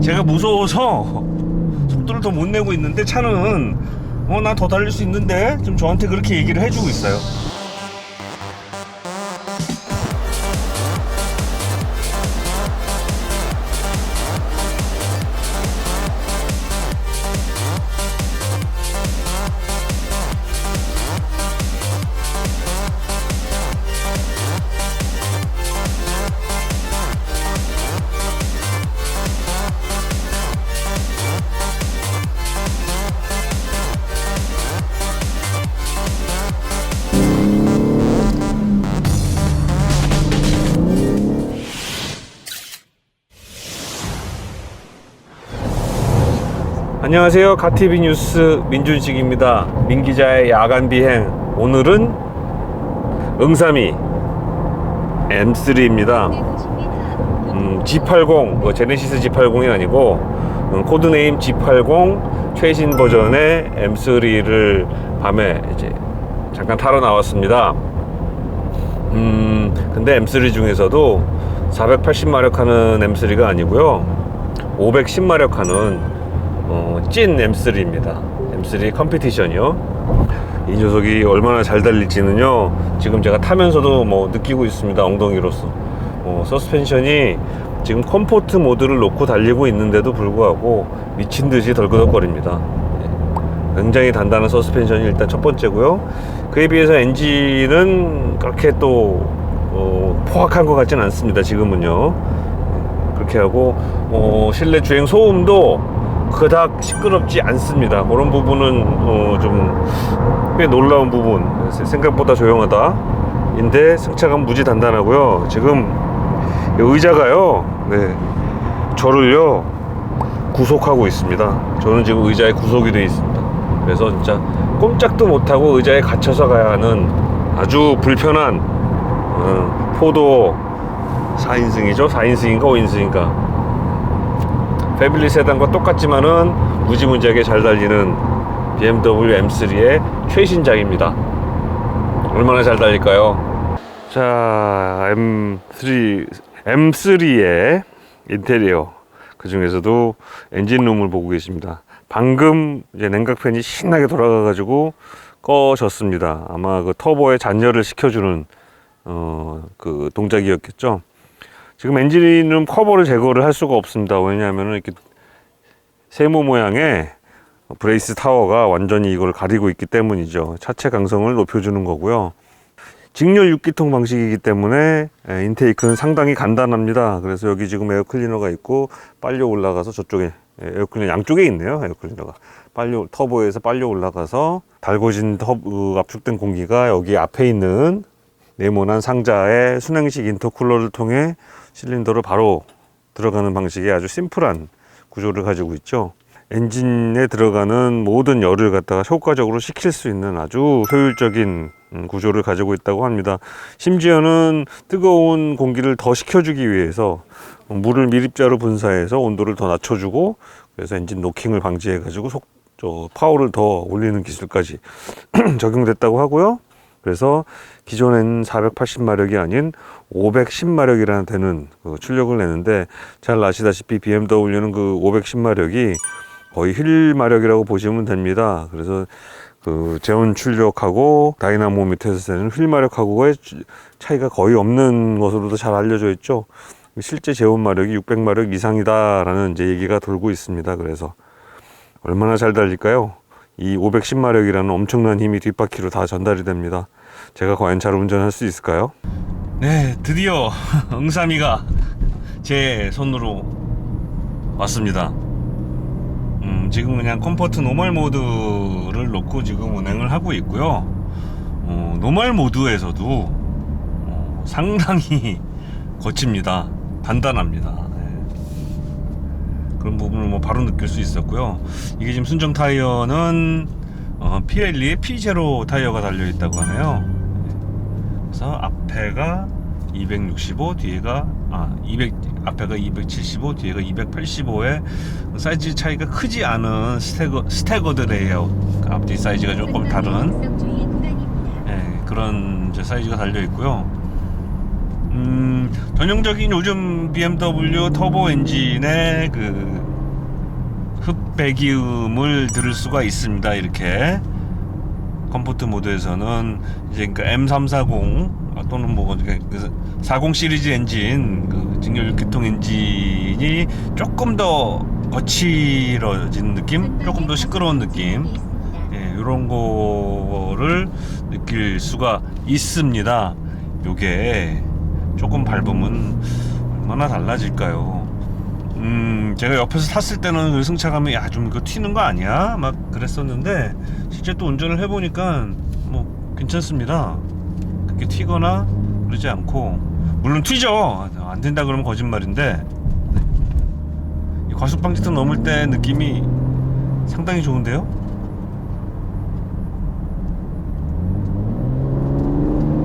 제가 무서워서 속도를 더 못 내고 있는데 차는 어 나 더 달릴 수 있는데 좀 저한테 그렇게 얘기를 해주고 있어요. 안녕하세요. 가티비 뉴스 민준식입니다. 민 기자의 야간 비행. 오늘은 응삼이 M3입니다. 음, G80, 뭐 제네시스 G80이 아니고 음, 코드네임 G80 최신 버전의 M3를 밤에 이제 잠깐 타러 나왔습니다. 음, 근데 M3 중에서도 480마력 하는 M3가 아니고요. 510마력 하는 어, 찐 M3입니다. M3 컴피티션이요. 이 녀석이 얼마나 잘 달릴지는요. 지금 제가 타면서도 뭐 느끼고 있습니다. 엉덩이로서. 어, 서스펜션이 지금 컴포트 모드를 놓고 달리고 있는데도 불구하고 미친 듯이 덜그덕거립니다. 예. 굉장히 단단한 서스펜션이 일단 첫 번째고요. 그에 비해서 엔진은 그렇게 또 어, 포악한 것 같지는 않습니다. 지금은요. 그렇게 하고 어, 실내 주행 소음도 그닥 시끄럽지 않습니다. 그런 부분은 어, 좀꽤 놀라운 부분. 생각보다 조용하다 인데 승차감 무지 단단하고요. 지금 이 의자가요, 네, 저를요 구속하고 있습니다. 저는 지금 의자에 구속이 되어 있습니다. 그래서 진짜 꼼짝도 못하고 의자에 갇혀서 가야 하는 아주 불편한 어, 포도 4인승이죠. 4인승인가 5인승인가 패밀리 세단과 똑같지만은 무지무지하게 잘 달리는 BMW M3의 최신작입니다. 얼마나 잘 달릴까요? 자, M3 M3의 인테리어 그 중에서도 엔진룸을 보고 계십니다. 방금 이제 냉각팬이 신나게 돌아가가지고 꺼졌습니다. 아마 그 터보의 잔여를 시켜주는 어, 그 동작이었겠죠. 지금 엔진룸 커버를 제거를 할 수가 없습니다. 왜냐하면 이렇게 세모 모양의 브레이스 타워가 완전히 이걸 가리고 있기 때문이죠. 차체 강성을 높여주는 거고요. 직렬 6기통 방식이기 때문에 에, 인테이크는 상당히 간단합니다. 그래서 여기 지금 에어 클리너가 있고 빨려 올라가서 저쪽에 에, 에어 클리너 양쪽에 있네요. 에어 클리너가 빨려 터보에서 빨려 올라가서 달궈진 터보 압축된 공기가 여기 앞에 있는 네모난 상자의 순행식 인터쿨러를 통해 실린더로 바로 들어가는 방식의 아주 심플한 구조를 가지고 있죠. 엔진에 들어가는 모든 열을 갖다가 효과적으로 식힐 수 있는 아주 효율적인 음, 구조를 가지고 있다고 합니다. 심지어는 뜨거운 공기를 더 식혀주기 위해서 물을 밀입자로 분사해서 온도를 더 낮춰주고 그래서 엔진 노킹을 방지해 가지고 속, 저 파워를 더 올리는 기술까지 적용됐다고 하고요. 그래서 기존엔 480마력이 아닌 510마력이라는 되는 그 출력을 내는데 잘 아시다시피 BMW는 그 510마력이 거의 휠마력이라고 보시면 됩니다. 그래서 그 재원 출력하고 다이나모 밑에서 되는 휠 마력하고의 차이가 거의 없는 것으로도 잘 알려져 있죠. 실제 재원 마력이 600마력 이상이다라는 이제 얘기가 돌고 있습니다. 그래서 얼마나 잘 달릴까요? 이 510마력이라는 엄청난 힘이 뒷바퀴로 다 전달이 됩니다. 제가 과연 잘 운전할 수 있을까요? 네, 드디어 응삼이가 제 손으로 왔습니다. 음, 지금 그냥 컴포트 노멀 모드를 놓고 지금 운행을 하고 있고요. 어, 노멀 모드에서도 어, 상당히 거칩니다. 단단합니다. 네. 그런 부분을 뭐 바로 느낄 수 있었고요. 이게 지금 순정 타이어는 어, Pirelli의 P0 타이어가 달려 있다고 하네요. 그래서 앞에가 265, 뒤에가 아 200, 앞에가 275, 뒤에가 285의 사이즈 차이가 크지 않은 스태거 스태거드래요. 그 앞뒤 사이즈가 조금 다른 예, 그런 사이즈가 달려 있고요. 음, 전형적인 요즘 BMW 터보 엔진의 그 흡배기음을 들을 수가 있습니다. 이렇게 컴포트 모드에서는 이제 그러니까 M340 또는 뭐 40 시리즈 엔진 그 직렬 기통 엔진이 조금 더 거칠어진 느낌, 조금 더 시끄러운 느낌, 예, 이런 거를 느낄 수가 있습니다. 요게 조금 밟으면 얼마나 달라질까요? 음, 제가 옆에서 탔을 때는 그 승차감이 야, 좀 이거 튀는 거 아니야? 막 그랬었는데 실제 또 운전을 해보니까 뭐 괜찮습니다. 그렇게 튀거나 그러지 않고 물론 튀죠. 안 된다 그러면 거짓말인데 이 과속 방지턱 넘을 때 느낌이 상당히 좋은데요?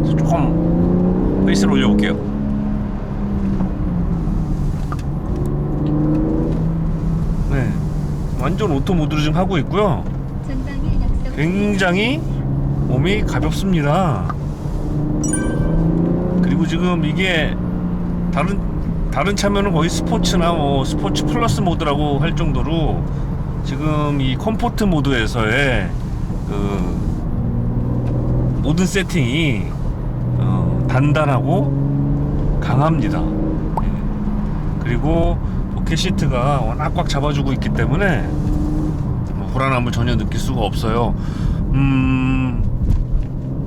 그래서 조금 페이스를 올려볼게요. 네, 완전 오토 모드로 지금 하고 있고요. 굉장히 몸이 가볍습니다. 그리고 지금 이게 다른 다른 차면은 거의 스포츠나 뭐 스포츠 플러스 모드라고 할 정도로 지금 이 컴포트 모드에서의 그 모든 세팅이 어, 단단하고 강합니다. 예. 그리고 포켓 시트가 워낙 꽉 잡아주고 있기 때문에 뭐 불안함을 전혀 느낄 수가 없어요. 음,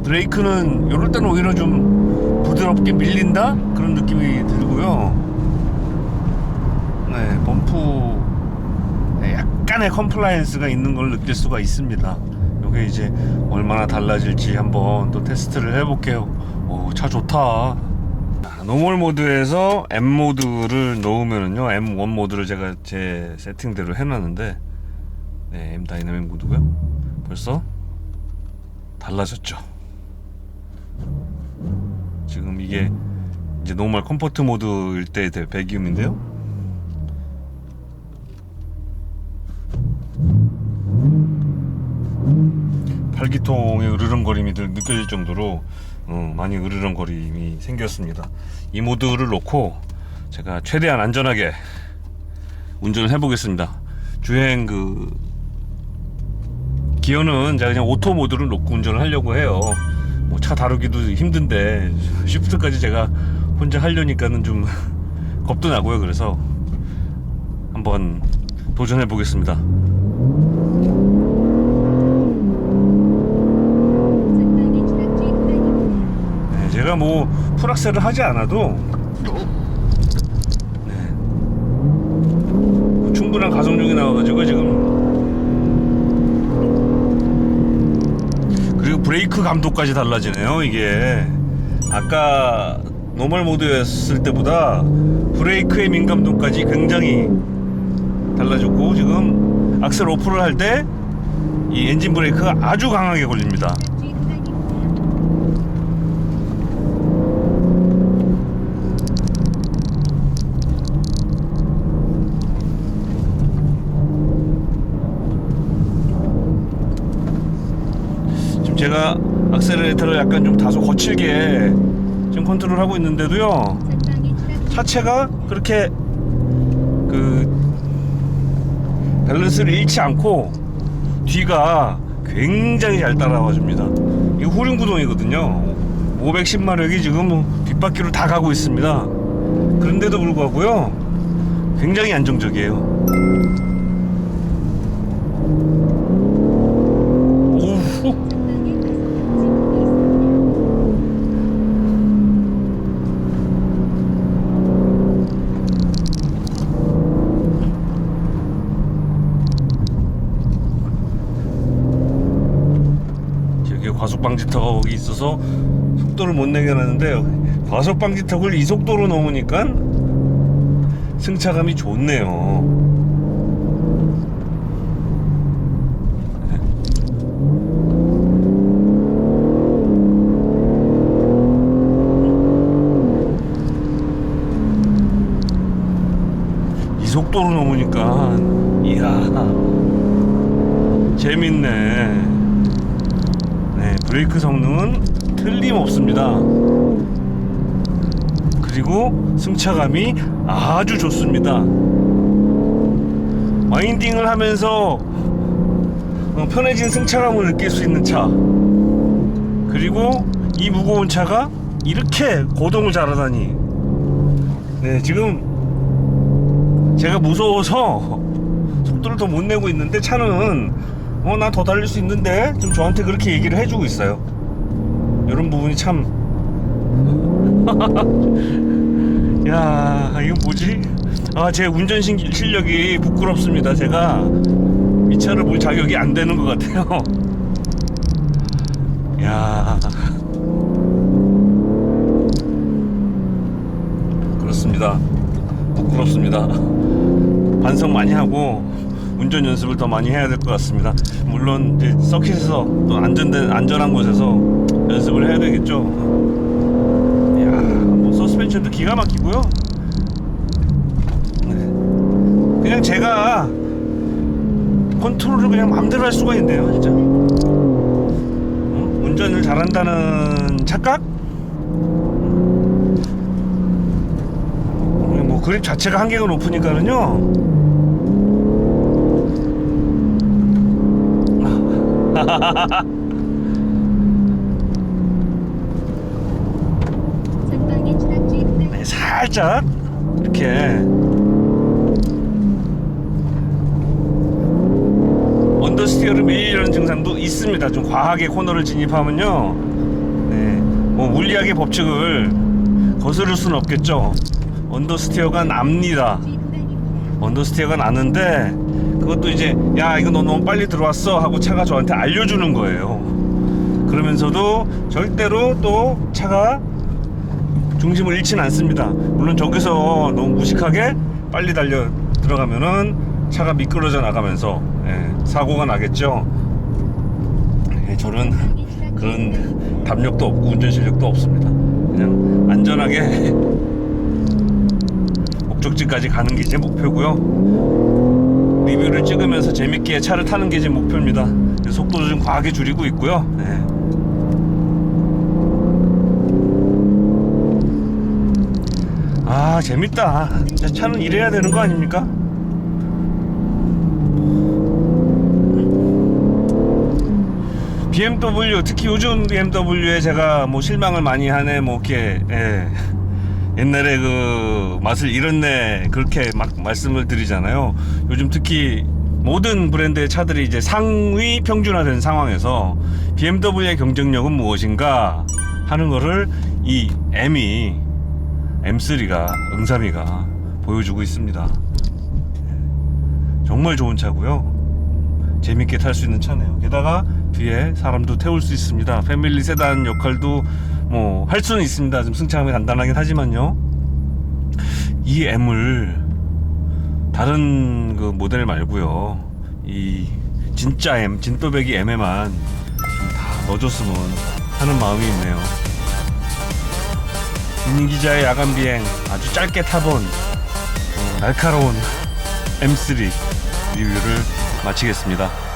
브레이크는 이럴 때는 오히려 좀 부드럽게 밀린다 그런 느낌이 들고요. 네, 범프 네, 약간의 컴플라이언스가 있는 걸 느낄 수가 있습니다. 이게 이제 얼마나 달라질지 한번 또 테스트를 해볼게요. 오, 차 좋다. 자, 노멀 모드에서 M 모드를 놓으면은요, M1 모드를 제가 제 세팅대로 해놨는데, 네, M 다이나믹 모드고요. 벌써 달라졌죠. 지금 이게 이제 노멀 컴포트 모드일 때의 배기음인데요. 팔기통의 으르렁거림이 들- 느껴질 정도로 어, 많이 으르렁거림이 생겼습니다. 이 모드를 놓고 제가 최대한 안전하게 운전을 해보겠습니다. 주행 그 기어는 제가 그냥 오토 모드를 놓고 운전을 하려고 해요. 뭐 차 다루기도 힘든데 쉬프트까지 제가 혼자 하려니까는 좀 겁도 나고요. 그래서 한번 도전해 보겠습니다. 네, 제가 뭐 풀악셀을 하지 않아도 네, 뭐 충분한 가속력이 나와가지고 지금. 그리고 브레이크 감도까지 달라지네요 이게. 아까 노멀 모드였을 때보다 브레이크의 민감도까지 굉장히 달라졌고 지금 악셀 오프를 할 때 이 엔진 브레이크가 아주 강하게 걸립니다 지금 제가 악셀레이터를 약간 좀 다소 거칠게 지금 컨트롤 하고 있는데도요 차체가 그렇게 그 밸런스를 잃지 않고 뒤가 굉장히 잘 따라와 줍니다. 이 후륜 구동이거든요. 510마력이 지금 뭐 뒷바퀴로 다 가고 있습니다. 그런데도 불구하고요. 굉장히 안정적이에요. 과속 방지턱가 거기 있어서 속도를 못 내게 하는데 과속 방지턱을 이 속도로 넘으니까 승차감이 좋네요. 이 속도로 넘으니까 이야 재밌네. 네, 브레이크 성능은 틀림없습니다. 그리고 승차감이 아주 좋습니다. 와인딩을 하면서 어, 편해진 승차감을 느낄 수 있는 차 그리고 이 무거운 차가 이렇게 고동을 잘하다니 네 지금 제가 무서워서 속도를 더 못 내고 있는데 차는 어 나 더 달릴 수 있는데 좀 저한테 그렇게 얘기를 해주고 있어요 이런 부분이 참 야, 이건 뭐지? 아, 제 운전 신- 실력이 부끄럽습니다. 제가 이 차를 볼 자격이 안 되는 것 같아요. 야, 그렇습니다. 부끄럽습니다. 반성 많이 하고 운전 연습을 더 많이 해야 될 것 같습니다. 물론 이제 서킷에서 또 안전된 안전한 곳에서 연습을 해야 되겠죠. 이야, 뭐 서스펜션도 기가 막히고요. 네. 그냥 제가 컨트롤을 그냥 마음대로 할 수가 있네요, 진짜. 어? 운전을 잘한다는 착각? 음, 뭐 그립 자체가 한계가 높으니까는요. 전방에 추락 주의입니다. 네, 살짝 이렇게 언더스티어를 밀리는 증상도 있습니다. 좀 과하게 코너를 진입하면요, 네, 뭐 물리학의 법칙을 거스를 수는 없겠죠. 언더스티어가 납니다. 언더스티어가 나는데 그것도 이제 야 이거 너 너무 빨리 들어왔어 하고 차가 저한테 알려주는 거예요. 그러면서도 절대로 또 차가 중심을 잃지는 않습니다. 물론 저기서 너무 무식하게 빨리 달려 들어가면은 차가 미끄러져 나가면서 예, 사고가 나겠죠. 예, 저는. 그런 담력도 없고 운전 실력도 없습니다. 그냥 안전하게 목적지까지 가는 게 제 목표고요. 리뷰를 찍으면서 재밌게 차를 타는 게 제 목표입니다. 속도도 좀 과하게 줄이고 있고요. 네. 아 재밌다. 차는 이래야 되는 거 아닙니까? BMW 특히 요즘 BMW에 제가 뭐 실망을 많이 하네 뭐 이렇게 예. 옛날에 그 맛을 잃었네 그렇게 막 말씀을 드리잖아요. 요즘 특히 모든 브랜드의 차들이 이제 상위 평준화된 상황에서 BMW의 경쟁력은 무엇인가 하는 거를 이 M이 M3가 응삼이가 보여주고 있습니다. 예. 정말 좋은 차고요. 재밌게 탈 수 있는 차네요. 게다가 뒤에 사람도 태울 수 있습니다. 패밀리 세단 역할도 뭐 할 수는 있습니다. 좀 승차감이 단단하긴 하지만요. 이 M을 다른 그 모델 말고요. 이 진짜 M, 진또배기 M에만 다 넣어줬으면 하는 마음이 있네요. 김민 기자의 야간 비행 아주 짧게 타본 어, 날카로운 M3 리뷰를 마치겠습니다.